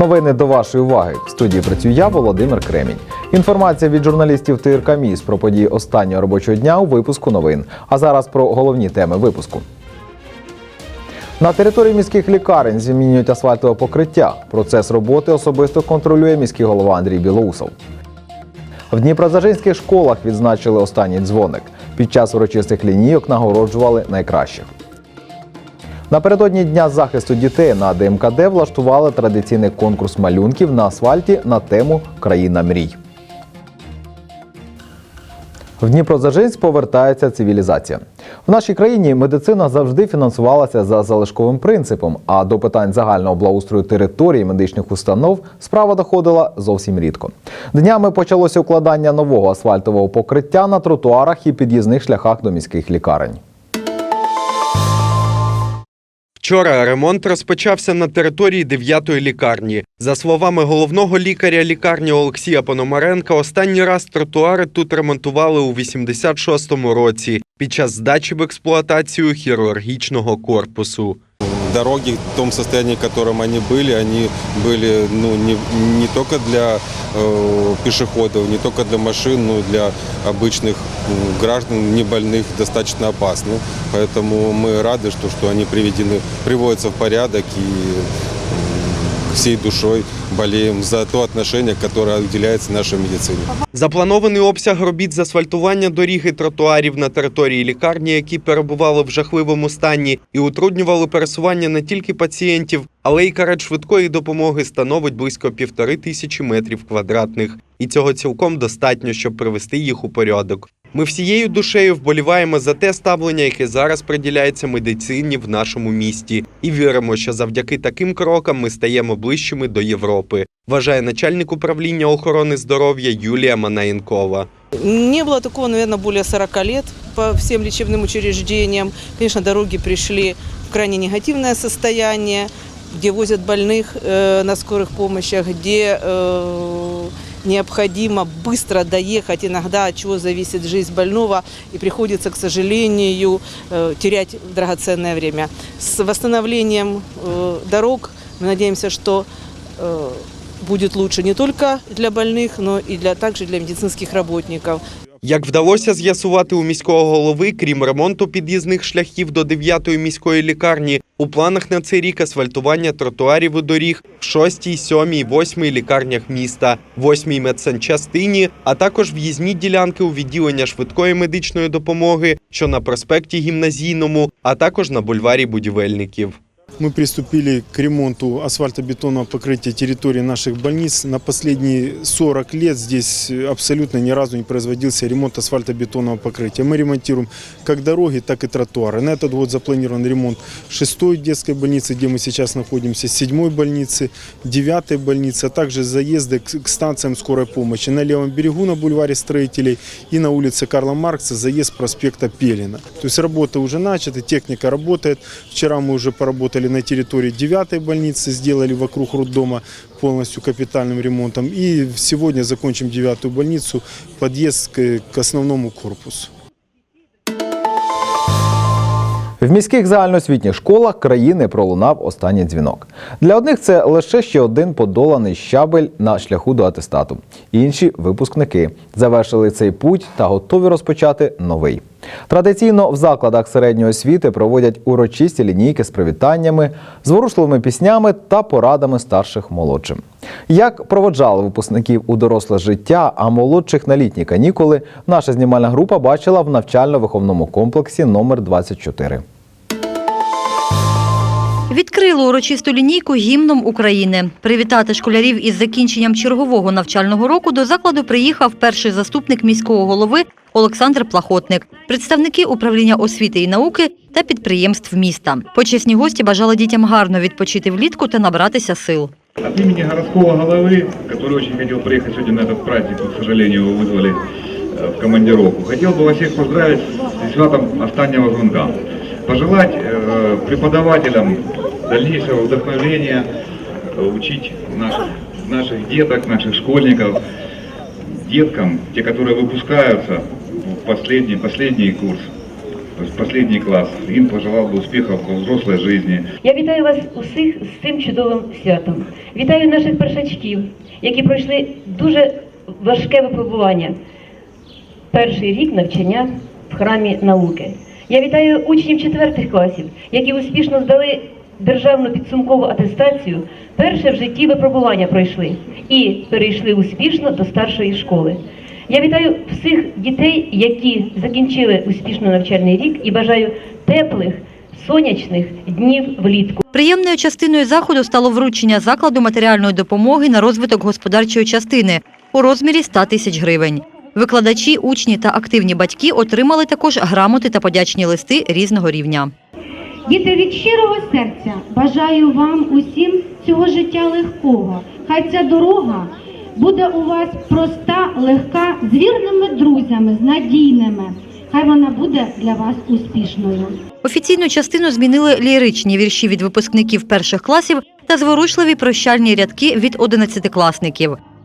Новини до вашої уваги. В студії працюю я, Володимир Кремінь. Інформація від журналістів ТРК Міс про події останнього робочого дня у випуску новин. А зараз про головні теми випуску. На території міських лікарень змінюють асфальтове покриття. Процес роботи особисто контролює міський голова Андрій Білоусов. В Дніпродзержинських школах відзначили останній дзвоник. Під час урочистих лінійок нагороджували найкращих. Напередодні Дня захисту дітей на ДМКД влаштували традиційний конкурс малюнків на асфальті на тему Країна мрій. В Дніпродзержинськ повертається цивілізація. В нашій країні медицина завжди фінансувалася за залишковим принципом, а до питань загального благоустрою території медичних установ справа доходила зовсім рідко. Днями почалося укладання нового асфальтового покриття на тротуарах і під'їзних шляхах до міських лікарень. Вчора ремонт розпочався на території 9-ї лікарні. За словами головного лікаря лікарні Олексія Пономаренка, останній раз тротуари тут ремонтували у 86-му році під час здачі в експлуатацію хірургічного корпусу Дороги в том состоянии, в котором они были, они были ну, не, не только для э, пешеходов, не только для машин, но и для обычных м, граждан, не больных, достаточно опасны. Поэтому мы рады, что, что они приведены, приводятся в порядок и м, всей душой болеем за то отношение, которое уделяется нашей медицине. Запланований обсяг робіт з асфальтування доріг і тротуарів на території лікарні, які перебували в жахливому стані і утруднювали пересування не тільки пацієнтів, але й карет швидкої допомоги становить близько півтори тисячі метрів квадратних. І цього цілком достатньо, щоб привести їх у порядок. Ми всією душею вболіваємо за те ставлення, яке зараз приділяється медицині в нашому місті, і віримо, що завдяки таким крокам ми стаємо ближчими до Європи. Вважає начальник управління охорони здоров'я Юлія Манаєнкова. Не было такого, наверное, более 40 лет по всем лечебным учреждениям. Конечно, дороги пришли в крайне негативное состояние, где возят больных э, на скорых помощях, где э, необходимо быстро доехать, иногда от чего зависит жизнь больного, и приходится, к сожалению, э, терять драгоценное время. С восстановлением э, дорог мы надеемся, что э, будет лучше не только для больных, но и для, также для медицинских работников. Як вдалося з'ясувати у міського голови, крім ремонту під'їзних шляхів до 9-ї міської лікарні, у планах на цей рік асфальтування тротуарів і доріг в 6-й, 7-й, 8-й лікарнях міста, 8-й медсанчастині, а також в'їзні ділянки у відділення швидкої медичної допомоги, що на проспекті Гімназійному, а також на бульварі будівельників. Мы приступили к ремонту асфальтобетонного покрытия территории наших больниц. На последние 40 лет здесь абсолютно ни разу не производился ремонт асфальтобетонного покрытия. Мы ремонтируем как дороги, так и тротуары. На этот год запланирован ремонт 6-й детской больницы, где мы сейчас находимся, 7-й больницы, 9-й больницы, а также заезды к станциям скорой помощи. На левом берегу на бульваре строителей и на улице Карла Маркса заезд проспекта Пелина. То есть работа уже начата, техника работает. Вчера мы уже поработали на территории 9-й больницы, сделали вокруг роддома полностью капитальным ремонтом. И сегодня закончим 9-ю больницу, подъезд к, к основному корпусу. В міських загальноосвітніх школах країни пролунав останній дзвінок. Для одних це лише ще один подоланий щабель на шляху до атестату. Інші випускники завершили цей путь та готові розпочати новий. Традиційно в закладах середньої освіти проводять урочисті лінійки з привітаннями, зворушливими піснями та порадами старших молодшим. Як проводжали випускників у доросле життя, а молодших на літні канікули, наша знімальна група бачила в навчально-виховному комплексі номер 24. Відкрили урочисту лінійку гімном України. Привітати школярів із закінченням чергового навчального року до закладу приїхав перший заступник міського голови Олександр Плахотник, представники управління освіти і науки та підприємств міста. Почесні гості бажали дітям гарно відпочити влітку та набратися сил. От имени городского головы, который очень хотел приехать сегодня на этот праздник, но, к сожалению, его вызвали э, в командировку, хотел бы вас всех поздравить с святом останнего звонка. Пожелать э, преподавателям дальнейшего вдохновения, э, учить наших, наших деток, наших школьников, деткам, те, которые выпускаются в последний, последний курс, то есть последний класс. Им пожелал бы успехов во взрослой жизни. Я вітаю вас усіх з цим чудовим святом. Вітаю наших першачків, які пройшли дуже важке випробування. Перший рік навчання в храмі науки. Я вітаю учнів четвертих класів, які успішно здали державну підсумкову атестацію, перше в житті випробування пройшли і перейшли успішно до старшої школи. Я вітаю всіх дітей, які закінчили успішно навчальний рік, і бажаю теплих, сонячних днів влітку. Приємною частиною заходу стало вручення закладу матеріальної допомоги на розвиток господарчої частини у розмірі 100 тисяч гривень. Викладачі, учні та активні батьки отримали також грамоти та подячні листи різного рівня. Діти, від щирого серця бажаю вам усім цього життя легкого. Хай ця дорога буде у вас проста, легка, з вірними друзями, з надійними. Хай вона буде для вас успішною. Офіційну частину змінили ліричні вірші від випускників перших класів та зворушливі прощальні рядки від одинадцятикласників.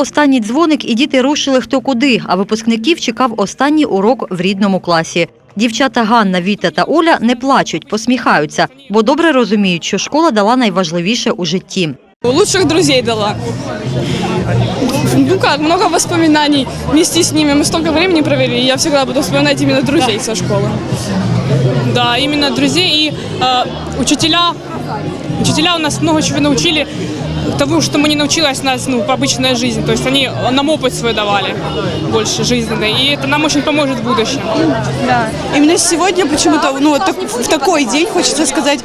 останній дзвоник, і діти рушили хто куди, а випускників чекав останній урок в рідному класі. Дівчата Ганна, Віта та Оля не плачуть, посміхаються, бо добре розуміють, що школа дала найважливіше у житті. Лучших друзей дала. Ну как, много воспоминаний вместе с ними. Мы столько времени провели, и я всегда буду вспоминать именно друзей со школы. Да, именно друзей и э, учителя. Учителя у нас много чего научили Тому, что мы не научилась нас, ну, по обычной жизни. То есть они нам опыт свой давали больше жизненный, и это нам очень поможет в будущем. Да. Именно сегодня почему-то, ну, вот так- в такой день хочется сказать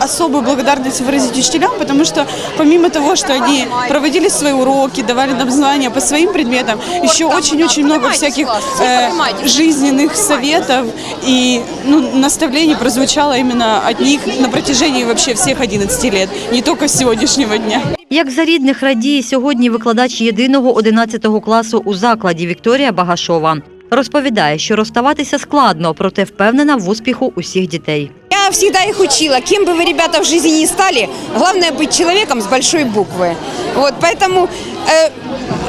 особую благодарность выразить учителям, потому что помимо того, что они проводили свои уроки, давали нам знания по своим предметам, еще очень-очень много всяких э, жизненных советов и ну, наставлений прозвучало именно от них на протяжении вообще всех 11 лет, не только с сегодняшнего дня. Як за рідних радіє сьогодні викладач єдиного 11 класу у закладі Вікторія Багашова. Розповідає, що розставатися складно, проте впевнена в успіху усіх дітей. Я всегда их учила, кем бы вы, ребята, в жизни ни стали, главное быть человеком с большой буквы. Вот, поэтому э,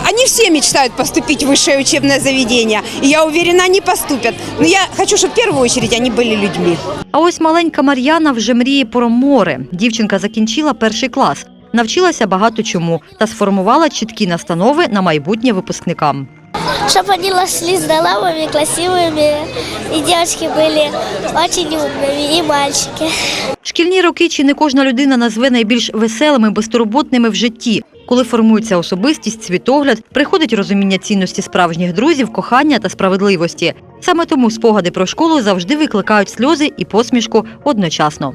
они все мечтают поступить в высшее учебное заведение, и я уверена, они поступят. Но я хочу, чтобы в первую очередь они были людьми. А ось маленька Мар'яна вже мріє про море. Дівчинка закінчила перший клас, навчилася багато чому та сформувала чіткі настанови на майбутнє випускникам. чтобы они росли здоровыми, красивыми, и девочки были очень умными, и мальчики. Шкільні роки чи не кожна людина назве найбільш веселими, безтурботними в житті. Коли формується особистість, світогляд, приходить розуміння цінності справжніх друзів, кохання та справедливості. Саме тому спогади про школу завжди викликають сльози і посмішку одночасно.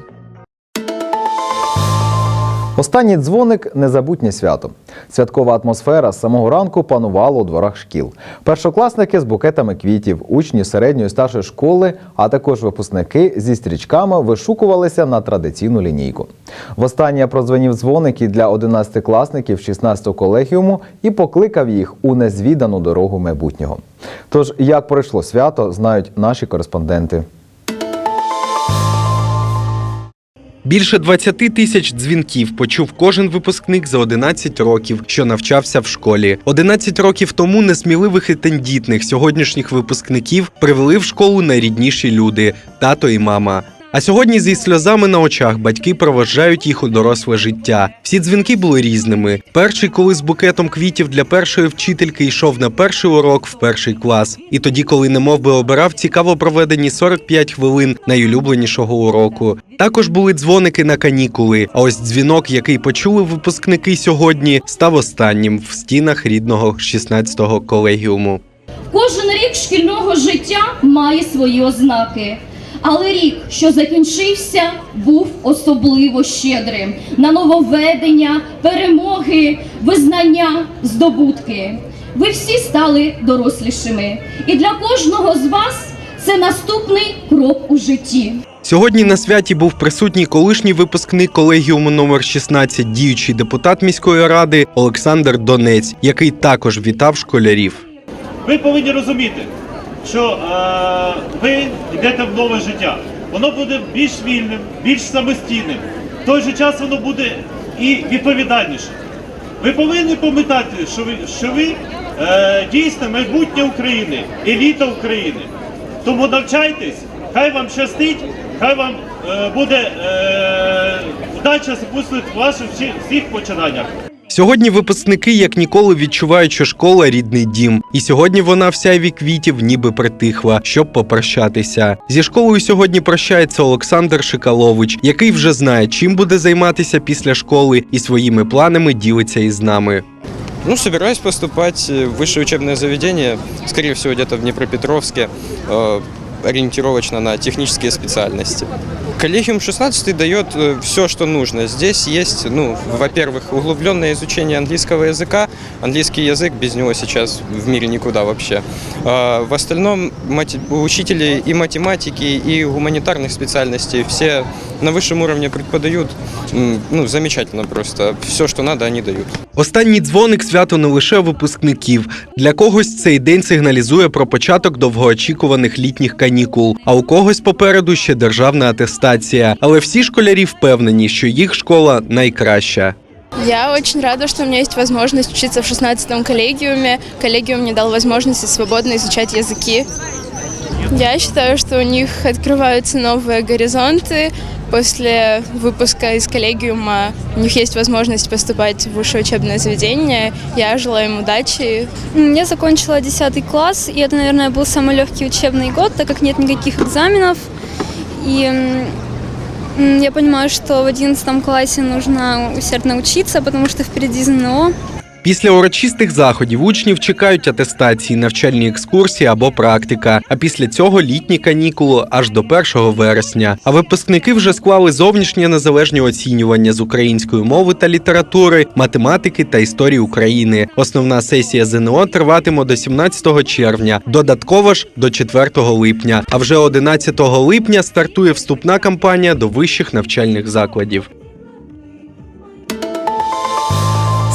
Останній дзвоник незабутнє свято. Святкова атмосфера з самого ранку панувала у дворах шкіл. Першокласники з букетами квітів, учні середньої старшої школи, а також випускники зі стрічками вишукувалися на традиційну лінійку. Востаннє прозвенів дзвоник і для 11-класників 16-го колегіуму і покликав їх у незвідану дорогу майбутнього. Тож, як пройшло свято, знають наші кореспонденти. Більше 20 тисяч дзвінків почув кожен випускник за 11 років, що навчався в школі. 11 років тому несміливих і тендітних сьогоднішніх випускників привели в школу найрідніші люди тато і мама. А сьогодні зі сльозами на очах батьки проважають їх у доросле життя. Всі дзвінки були різними. Перший, коли з букетом квітів для першої вчительки йшов на перший урок в перший клас. І тоді, коли немов би обирав цікаво проведені 45 хвилин найулюбленішого уроку. Також були дзвоники на канікули. А ось дзвінок, який почули випускники сьогодні, став останнім в стінах рідного 16-го колегіуму. Кожен рік шкільного життя має свої ознаки. Але рік, що закінчився, був особливо щедрим на нововведення, перемоги, визнання, здобутки. Ви всі стали дорослішими, і для кожного з вас це наступний крок у житті. Сьогодні на святі був присутній колишній випускник колегіуму номер 16 діючий депутат міської ради Олександр Донець, який також вітав школярів. Ви повинні розуміти, що е, ви йдете в нове життя. Воно буде більш вільним, більш самостійним. В той же час воно буде і відповідальніше. Ви повинні пам'ятати, що ви, що ви е, дійсно майбутнє України, еліта України. Тому навчайтесь, хай вам щастить, хай вам е, буде е, вдача супутствує в ваших всіх починаннях. Сьогодні випускники як ніколи відчувають, що школа рідний дім, і сьогодні вона в сяйві квітів ніби притихла, щоб попрощатися. Зі школою сьогодні прощається Олександр Шикалович, який вже знає, чим буде займатися після школи, і своїми планами ділиться із нами. Ну, собираюсь поступать в высшее учебное заведение, скорее всего, где-то в Днепропетровске, э, ориентировочно на технические специальности. Коллегиум 16 дает все, что нужно. Здесь есть, ну, во-первых, углубленное изучение английского языка. Английский язык без него сейчас в мире никуда вообще. А в остальном мати- учители и математики, и гуманитарных специальностей все на высшем уровне преподают. М, Ну, замечательно просто. Все, что надо, они дают. Останній дзвоник свято не лише випускників. Для когось цей день сигналізує про початок довгоочікуваних літніх канікул, а у когось попереду ще державна атестація. Але всі школярі впевнені, що їх школа найкраща. Я очень рада, что у меня есть возможность учиться в 16-м коллегиуме. Коллегиум мне дал возможность свободно изучать языки. Я считаю, что у них открываются новые горизонты. После выпуска из коллегиума у них есть возможность поступать в высшее учебное заведение. Я желаю им удачи. Я закончила 10 класс, и это, наверное, был самый легкий учебный год, так как нет никаких экзаменов. И м, м, я понимаю, что в 11 классе нужно усердно учиться, потому что впереди ЗНО. Після урочистих заходів учнів чекають атестації, навчальні екскурсії або практика. А після цього літні канікули аж до 1 вересня. А випускники вже склали зовнішнє незалежні оцінювання з української мови та літератури, математики та історії України. Основна сесія ЗНО триватиме до 17 червня, додатково ж до 4 липня. А вже 11 липня стартує вступна кампанія до вищих навчальних закладів.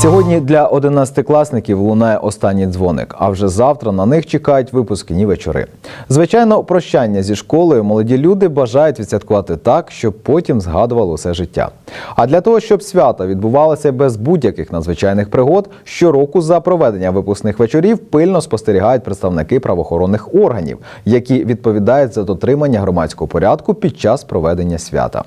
Сьогодні для одинадцятикласників лунає останній дзвоник, а вже завтра на них чекають випускні вечори. Звичайно, прощання зі школою молоді люди бажають відсвяткувати так, щоб потім згадували усе життя. А для того, щоб свята відбувалося без будь-яких надзвичайних пригод, щороку за проведення випускних вечорів пильно спостерігають представники правоохоронних органів, які відповідають за дотримання громадського порядку під час проведення свята.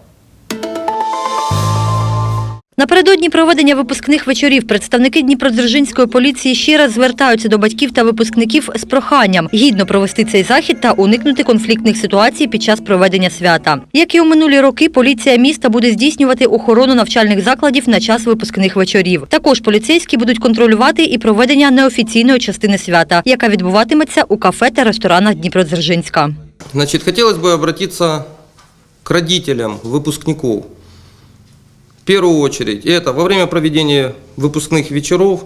Напередодні проведення випускних вечорів представники Дніпродзержинської поліції ще раз звертаються до батьків та випускників з проханням гідно провести цей захід та уникнути конфліктних ситуацій під час проведення свята. Як і у минулі роки, поліція міста буде здійснювати охорону навчальних закладів на час випускних вечорів. Також поліцейські будуть контролювати і проведення неофіційної частини свята, яка відбуватиметься у кафе та ресторанах Дніпродзержинська. Значит, хотелось бы обратиться к родителям выпускников. Первую очередь, это во время проведения выпускных вечеров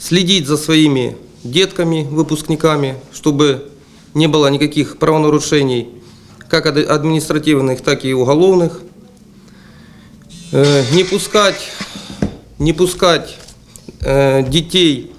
следить за своими детками, выпускниками, чтобы не было никаких правонарушений, как ад- административных, так и уголовных. Э, Не пускать, не пускать э, детей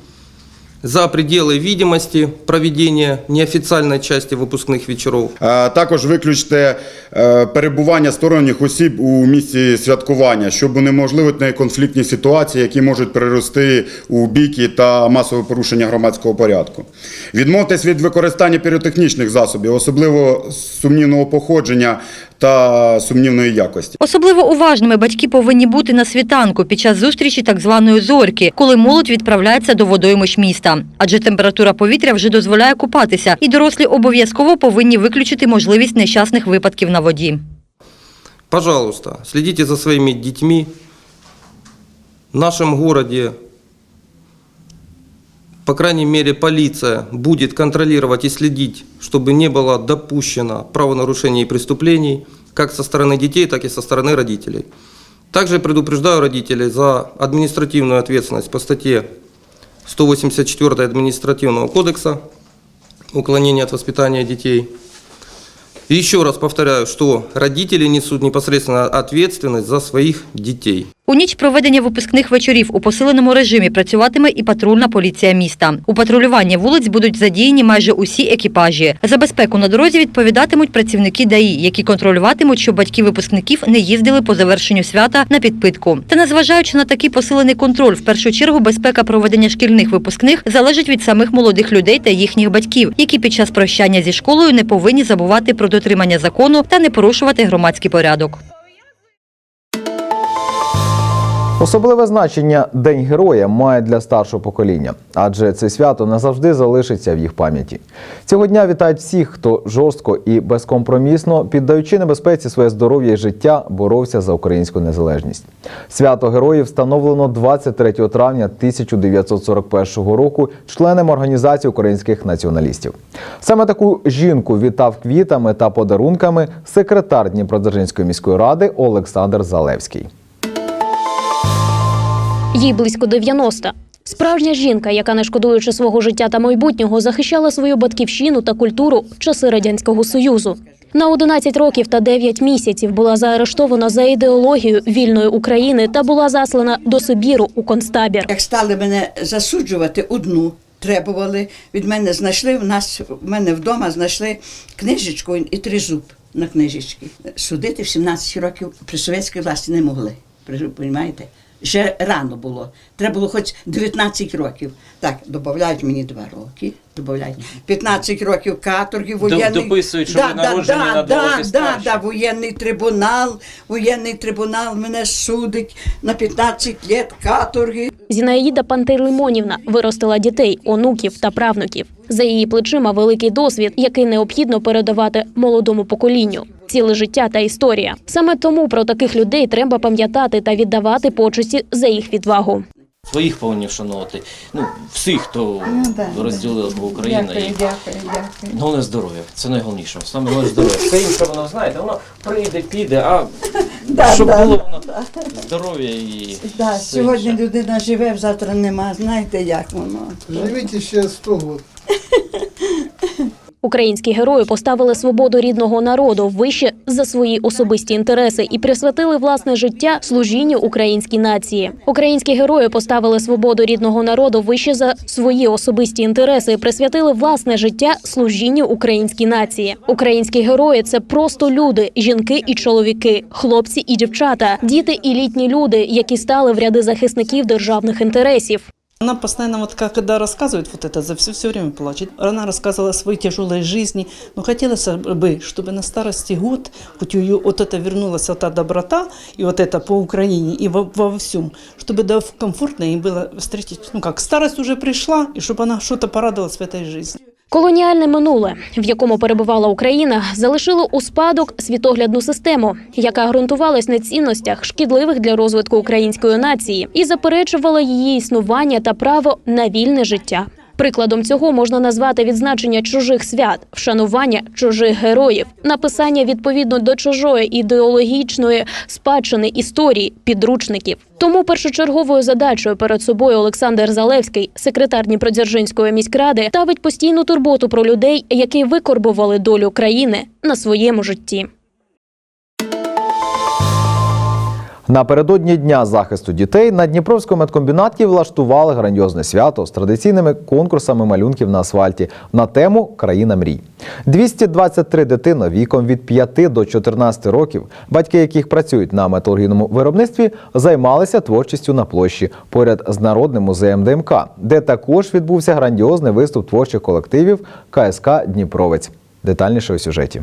за пределы видимости проведения неофициальной части выпускных вечеров. Е, Також виключте е, перебування сторонніх осіб у місці святкування, щоб унеможливити конфліктні ситуації, які можуть перерости у бійки та масове порушення громадського порядку. Відмовтесь від використання піротехнічних засобів, особливо сумнівного походження та сумнівної якості. Особливо уважними батьки повинні бути на світанку під час зустрічі так званої зорки, коли молодь відправляється до водоймищ міста. Адже температура повітря вже дозволяє купатися, і дорослі обов'язково повинні виключити можливість нещасних випадків на воді. Пожалуйста, следите за своими детьми. В нашем городе по крайней мере, полиция будет контролировать и следить, чтобы не было допущено правонарушений и преступлений как со стороны детей, так и со стороны родителей. Также предупреждаю родителей за административную ответственность по статье 184 Административного кодекса «Уклонение от воспитания детей». И еще раз повторяю, что родители несут непосредственно ответственность за своих детей. У ніч проведення випускних вечорів у посиленому режимі працюватиме і патрульна поліція міста. У патрулюванні вулиць будуть задіяні майже усі екіпажі. За безпеку на дорозі відповідатимуть працівники ДАІ, які контролюватимуть, щоб батьки випускників не їздили по завершенню свята на підпитку. Та незважаючи на такий посилений контроль, в першу чергу безпека проведення шкільних випускних залежить від самих молодих людей та їхніх батьків, які під час прощання зі школою не повинні забувати про дотримання закону та не порушувати громадський порядок. Особливе значення День Героя має для старшого покоління, адже це свято назавжди залишиться в їх пам'яті. Цього дня вітають всіх, хто жорстко і безкомпромісно, піддаючи небезпеці своє здоров'я і життя, боровся за українську незалежність. Свято героїв встановлено 23 травня 1941 року членом організації українських націоналістів. Саме таку жінку вітав квітами та подарунками секретар Дніпродзержинської міської ради Олександр Залевський. Їй близько 90. Справжня жінка, яка, не шкодуючи свого життя та майбутнього, захищала свою батьківщину та культуру в часи радянського союзу. На 11 років та 9 місяців була заарештована за ідеологію вільної України та була заслана до Сибіру у концтабір. Як стали мене засуджувати одну, требували від мене знайшли в нас в мене вдома знайшли книжечку і тризуб на книжечці. Судити в 17 років при совєтській власті не могли. Розумієте? Ще рано було. Треба було хоч 19 років. Так, додають мені 2 роки, додають 15 років каторги, воєнний... дописують, що ви народжені на два роки да, да, воєнний трибунал, воєнний трибунал мене судить на 15 лет каторги. Зінаїда Пантелеймонівна виростила дітей, онуків та правнуків. За її плечима великий досвід, який необхідно передавати молодому поколінню. Ціле життя та історія. Саме тому про таких людей треба пам'ятати та віддавати почесті за їх відвагу. Своїх повинні вшановувати. Ну, всіх, хто розділив Україну. і дякую, дякую. Головне здоров'я. Це найголовніше. Саме головне здоров'я. Все інше воно, знаєте, воно прийде, піде, а щоб да, було воно здоров'я і Да, все сьогодні інше. людина живе, завтра нема. Знаєте, як воно? Живите ще 100 років. Українські герої поставили свободу рідного народу вище за свої особисті інтереси і присвятили власне життя служінню українській нації. Українські герої поставили свободу рідного народу вище за свої особисті інтереси і присвятили власне життя служінню українській нації. Українські герої це просто люди, жінки і чоловіки, хлопці і дівчата, діти і літні люди, які стали в ряди захисників державних інтересів. Она постоянно, вот как- когда рассказывает вот это, за все, все время плачет. Она рассказывала о своей тяжелой жизни. Но хотелось бы, чтобы на старости год, хоть у нее вот это вернулась вот та доброта, и вот это по Украине, и во, во всем, чтобы да, комфортно ей было встретить, ну как, старость уже пришла, и чтобы она что-то порадовалась в этой жизни. Колоніальне минуле, в якому перебувала Україна, залишило у спадок світоглядну систему, яка ґрунтувалась на цінностях, шкідливих для розвитку української нації, і заперечувала її існування та право на вільне життя. Прикладом цього можна назвати відзначення чужих свят, вшанування чужих героїв, написання відповідно до чужої ідеологічної спадщини історії підручників. Тому першочерговою задачею перед собою Олександр Залевський, секретар Дніпродзержинської міськради, ставить постійну турботу про людей, які викорбували долю країни на своєму житті. Напередодні дня захисту дітей на Дніпровському медкомбінаті влаштували грандіозне свято з традиційними конкурсами малюнків на асфальті на тему Країна мрій. 223 дитини віком від 5 до 14 років, батьки яких працюють на металургійному виробництві, займалися творчістю на площі поряд з народним музеєм ДМК, де також відбувся грандіозний виступ творчих колективів КСК Дніпровець. Детальніше у сюжеті.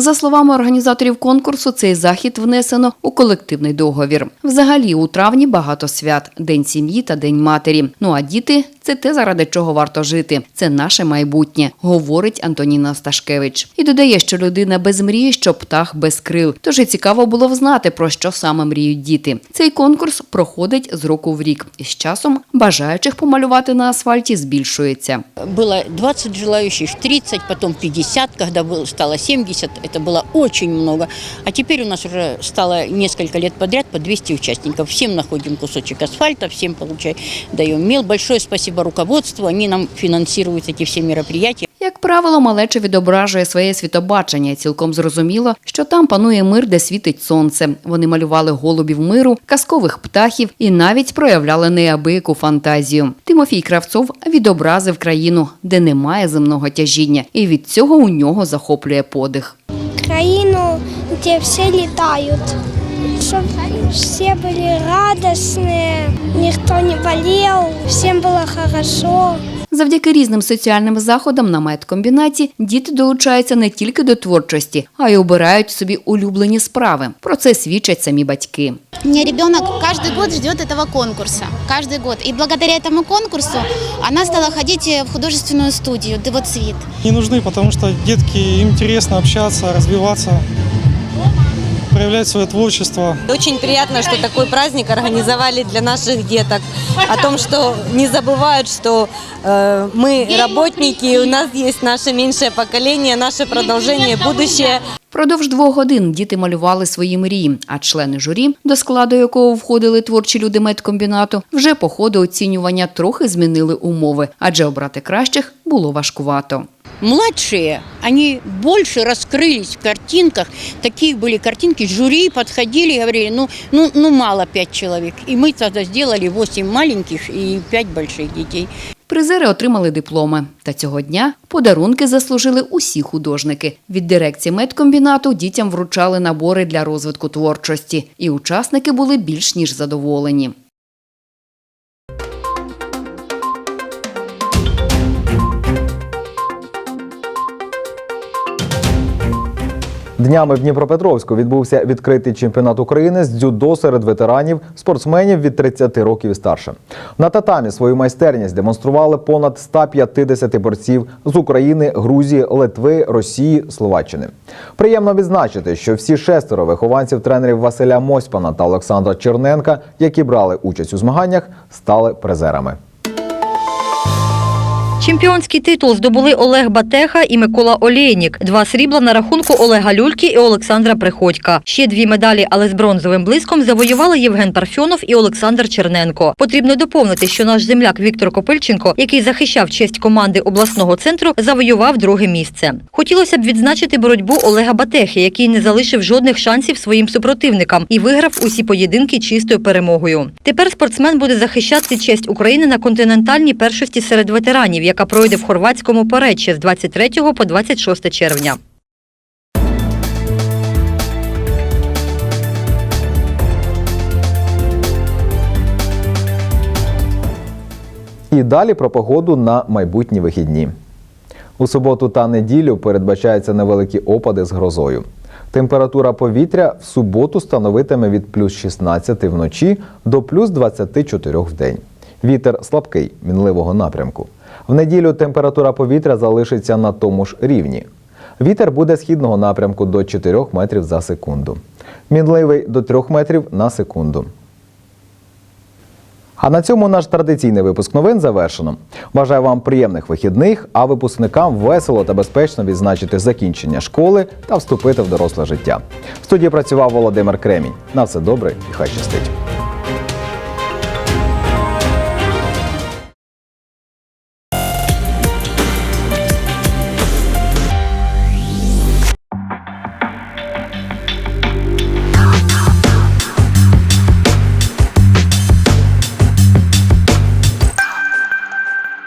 За словами організаторів конкурсу, цей захід внесено у колективний договір. Взагалі, у травні багато свят: День сім'ї та День матері. Ну а діти це те, заради чого варто жити. Це наше майбутнє, говорить Антоніна Сташкевич. І додає, що людина без мрії, що птах без крил. Тож і цікаво було б знати, про що саме мріють діти. Цей конкурс проходить з року в рік. І з часом бажаючих помалювати на асфальті збільшується. Было 20 желающих, 30, потом 50, когда было, стало 70, это было очень много. А теперь у нас уже стало несколько лет подряд по 200 участников. Всем находим кусочек асфальта, всем получаем, даем мел. Большое спасибо руководству, они нам финансируют эти все мероприятия. Як правило, малеча відображує своє світобачення. і Цілком зрозуміло, що там панує мир, де світить сонце. Вони малювали голубів миру, казкових птахів і навіть проявляли неабияку фантазію. Тимофій Кравцов відобразив країну, де немає земного тяжіння, і від цього у нього захоплює подих. країну, де всі літають. Щоб всі були радісні, ніхто не болів, всім було хорошо. Завдяки різним соціальним заходам на медкомбінаті діти долучаються не тільки до творчості, а й обирають собі улюблені справи. Про це свідчать самі батьки. У меня ребенок каждый год ждет этого конкурса. Каждый год. И благодаря этому конкурсу она стала ходить в художественную студию «Девоцвет». Не нужны, потому что детки им интересно общаться, развиваться, проявлять свое творчество. Очень приятно, что такой праздник организовали для наших деток. О том, что не забывают, что э, мы работники, у нас есть наше меньшее поколение, наше продолжение, будущее. Продовж двох годин діти малювали свої мрії, а члени журі, до складу якого входили творчі люди медкомбінату, вже по ходу оцінювання трохи змінили умови, адже обрати кращих було важкувато. Младшие, они больше раскрылись в картинках. Такие были картинки, жюри подходили и говорили, ну, ну, ну мало пять человек. И мы тогда сделали 8 маленьких и 5 больших детей. Призери отримали дипломи. Та цього дня подарунки заслужили усі художники. Від дирекції медкомбінату дітям вручали набори для розвитку творчості, і учасники були більш ніж задоволені. Днями в Дніпропетровську відбувся відкритий чемпіонат України з дзюдо серед ветеранів, спортсменів від 30 років і старше. На татамі свою майстерність демонстрували понад 150 борців з України, Грузії, Литви, Росії, Словаччини. Приємно відзначити, що всі шестеро вихованців тренерів Василя Мосьпана та Олександра Черненка, які брали участь у змаганнях, стали призерами. Чемпіонський титул здобули Олег Батеха і Микола Олєйнік. Два срібла на рахунку Олега Люльки і Олександра Приходька. Ще дві медалі, але з бронзовим блиском завоювали Євген Парфьонов і Олександр Черненко. Потрібно доповнити, що наш земляк Віктор Копильченко, який захищав честь команди обласного центру, завоював друге місце. Хотілося б відзначити боротьбу Олега Батехи, який не залишив жодних шансів своїм супротивникам і виграв усі поєдинки чистою перемогою. Тепер спортсмен буде захищати честь України на континентальній першості серед ветеранів, яка пройде в хорватському Пореччі з 23 по 26 червня. І далі про погоду на майбутні вихідні. У суботу та неділю передбачаються невеликі опади з грозою. Температура повітря в суботу становитиме від плюс 16 вночі до плюс 24 в день. Вітер слабкий мінливого напрямку. В неділю температура повітря залишиться на тому ж рівні. Вітер буде східного напрямку до 4 метрів за секунду. Мінливий до 3 метрів на секунду. А на цьому наш традиційний випуск новин завершено. Бажаю вам приємних вихідних, а випускникам весело та безпечно відзначити закінчення школи та вступити в доросле життя. В студії працював Володимир Кремінь. На все добре і хай щастить.